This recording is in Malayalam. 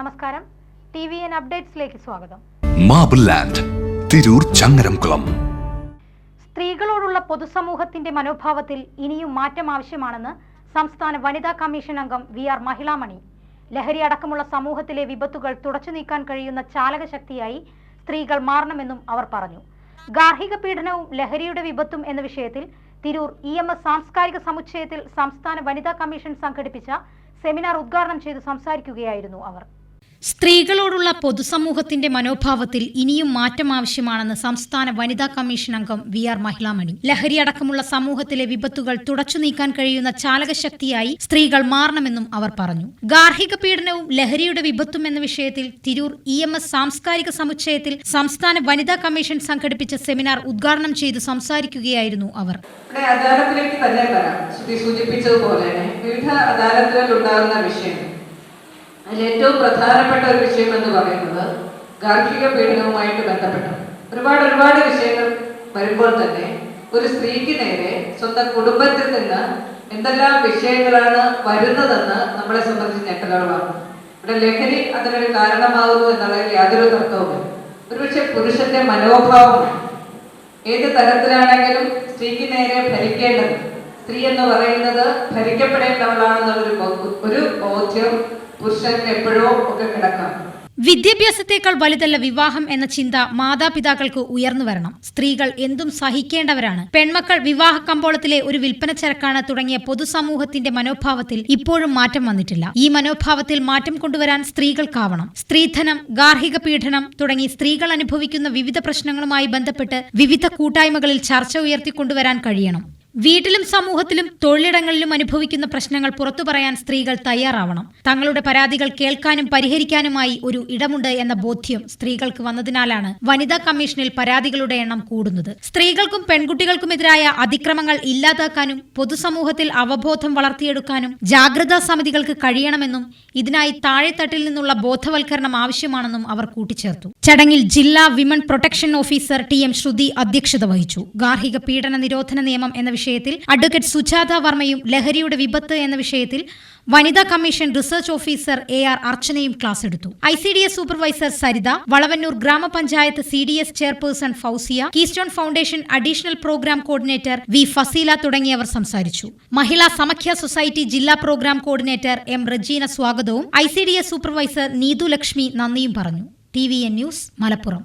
നമസ്കാരം. ടി വി എൻ അപ്ഡേറ്റ്സിലേക്ക് സ്വാഗതം. Marble land Tirur Changaramkulam. സ്ത്രീകളോടുള്ള പൊതുസമൂഹത്തിന്റെ മനോഭാവത്തിൽ ഇനിയും മാറ്റം ആവശ്യമാണെന്ന് സംസ്ഥാന വനിതാ കമ്മീഷൻ അംഗം വി ആർ മഹിളാമണി. ലഹരി അടക്കമുള്ള സമൂഹത്തിലെ വിപത്തുകൾ തുടച്ചു നീക്കാൻ കഴിയുന്ന ചാലകശക്തിയായി സ്ത്രീകൾ മാറണമെന്നും അവർ പറഞ്ഞു. ഗാർഹിക പീഡനവും ലഹരിയുടെ വിപത്തും എന്ന വിഷയത്തിൽ തിരൂർ ഇ എം എസ് സാംസ്കാരിക സമുച്ചയത്തിൽ സംസ്ഥാന വനിതാ കമ്മീഷൻ സംഘടിപ്പിച്ച സെമിനാർ ഉദ്ഘാടനം ചെയ്ത് സംസാരിക്കുകയായിരുന്നു അവർ. സ്ത്രീകളോടുള്ള പൊതുസമൂഹത്തിന്റെ മനോഭാവത്തിൽ ഇനിയും മാറ്റം ആവശ്യമാണെന്ന് സംസ്ഥാന വനിതാ കമ്മീഷൻ അംഗം വി ആർ മഹിളാമണി. ലഹരി അടക്കമുള്ള സമൂഹത്തിലെ വിപത്തുകൾ തുടച്ചു നീക്കാൻ കഴിയുന്ന ചാലകശക്തിയായി സ്ത്രീകൾ മാറണമെന്നും അവർ പറഞ്ഞു. ഗാർഹിക പീഡനവും ലഹരിയുടെ വിപത്തും എന്ന വിഷയത്തിൽ തിരൂർ ഇ എം എസ് സാംസ്കാരിക സമുച്ചയത്തിൽ സംസ്ഥാന വനിതാ കമ്മീഷൻ സംഘടിപ്പിച്ച സെമിനാർ ഉദ്ഘാടനം ചെയ്ത് സംസാരിക്കുകയായിരുന്നു അവർ. സൂചിപ്പിച്ചതുപോലെ വിവിധ അദാലത്തുകളിൽ ഉണ്ടാകുന്ന വിഷയം അതിൽ ഏറ്റവും പ്രധാനപ്പെട്ട ഒരു വിഷയം എന്ന് പറയുന്നത് ഗാർഹിക പീഡനവുമായിട്ട് ബന്ധപ്പെട്ട ഒരുപാട് ഒരുപാട് വിഷയങ്ങൾ വരുമ്പോൾ തന്നെ ഒരു സ്ത്രീക്ക് നേരെ സ്വന്തം കുടുംബത്തിൽ നിന്ന് എന്തെല്ലാം വിഷയങ്ങളാണ് വരുന്നതെന്ന് നമ്മളെ സംബന്ധിച്ച് ഞെട്ടലുകളാണ് ഇവിടെ ലഹരി അതിനൊരു കാരണമാകുന്നു എന്നുള്ളതിൽ യാതൊരു തർക്കവുമില്ല. ഒരുപക്ഷെ പുരുഷന്റെ മനോഭാവമാണ് ഏത് തരത്തിലാണെങ്കിലും സ്ത്രീക്ക് നേരെ ഭരിക്കേണ്ടത് സ്ത്രീ എന്ന് പറയുന്നത് ഭരിക്കപ്പെടേണ്ടവളാണെന്നുള്ളൊരു ബോ- ഒരു ബോധ്യം പുരുഷന് എപ്പോഴോ ഒക്കെ കിടക്കാം. വിദ്യാഭ്യാസത്തെക്കാൾ വലുതല്ല വിവാഹം എന്ന ചിന്ത മാതാപിതാക്കൾക്ക് ഉയർന്നു വരണം. സ്ത്രീകൾ എന്തും സഹിക്കേണ്ടവരാണ്. പെൺമക്കൾ വിവാഹ കമ്പോളത്തിലെ ഒരു വിൽപ്പന ചരക്കാണ് തുടങ്ങിയ പൊതുസമൂഹത്തിന്റെ മനോഭാവത്തിൽ ഇപ്പോഴും മാറ്റം വന്നിട്ടില്ല. ഈ മനോഭാവത്തിൽ മാറ്റം കൊണ്ടുവരാൻ സ്ത്രീകൾക്കാവണം. സ്ത്രീധനം ഗാർഹിക പീഡനം തുടങ്ങി സ്ത്രീകൾ അനുഭവിക്കുന്ന വിവിധ പ്രശ്നങ്ങളുമായി ബന്ധപ്പെട്ട് വിവിധ കൂട്ടായ്മകളിൽ ചർച്ച ഉയർത്തിക്കൊണ്ടുവരാൻ കഴിയണം. വീട്ടിലും സമൂഹത്തിലും തൊഴിലിടങ്ങളിലും അനുഭവിക്കുന്ന പ്രശ്നങ്ങൾ പുറത്തു പറയാൻ സ്ത്രീകൾ തയ്യാറാവണം. തങ്ങളുടെ പരാതികൾ കേൾക്കാനും പരിഹരിക്കാനുമായി ഒരു ഇടമുണ്ട് എന്ന ബോധ്യം സ്ത്രീകൾക്ക് വന്നതിനാലാണ് വനിതാ കമ്മീഷനിൽ പരാതികളുടെ എണ്ണം കൂടുന്നത്. സ്ത്രീകൾക്കും പെൺകുട്ടികൾക്കുമെതിരായ അതിക്രമങ്ങൾ ഇല്ലാതാക്കാനും പൊതുസമൂഹത്തിൽ അവബോധം വളർത്തിയെടുക്കാനും ജാഗ്രതാ സമിതികൾക്ക് കഴിയണമെന്നും ഇതിനായി താഴെത്തട്ടിൽ നിന്നുള്ള ബോധവൽക്കരണം ആവശ്യമാണെന്നും അവർ കൂട്ടിച്ചേർത്തു. ചടങ്ങിൽ ജില്ലാ women protection officer T M Shruthi അധ്യക്ഷത വഹിച്ചു. ഗാർഹിക പീഡന നിരോധന നിയമം എന്ന വിഷയത്തിൽ അഡ്വക്കേറ്റ് സുജാത വർമ്മയും ലഹരിയുടെ വിപത്ത് എന്ന വിഷയത്തിൽ വനിതാ commission research officer A R അർച്ചനയും class എടുത്തു. I C D S supervisor Saritha Valavannur ഗ്രാമപഞ്ചായത്ത് C D S chairperson Fousiya keystone foundation additional programme coordinator V Faseela തുടങ്ങിയവർ സംസാരിച്ചു. മഹിളാ സമഖ്യ സൊസൈറ്റി ജില്ലാ പ്രോഗ്രാം കോർഡിനേറ്റർ എം റജീന സ്വാഗതവും I C D S supervisor Neethu Lakshmi നന്ദിയും പറഞ്ഞു. T V N news Malappuram.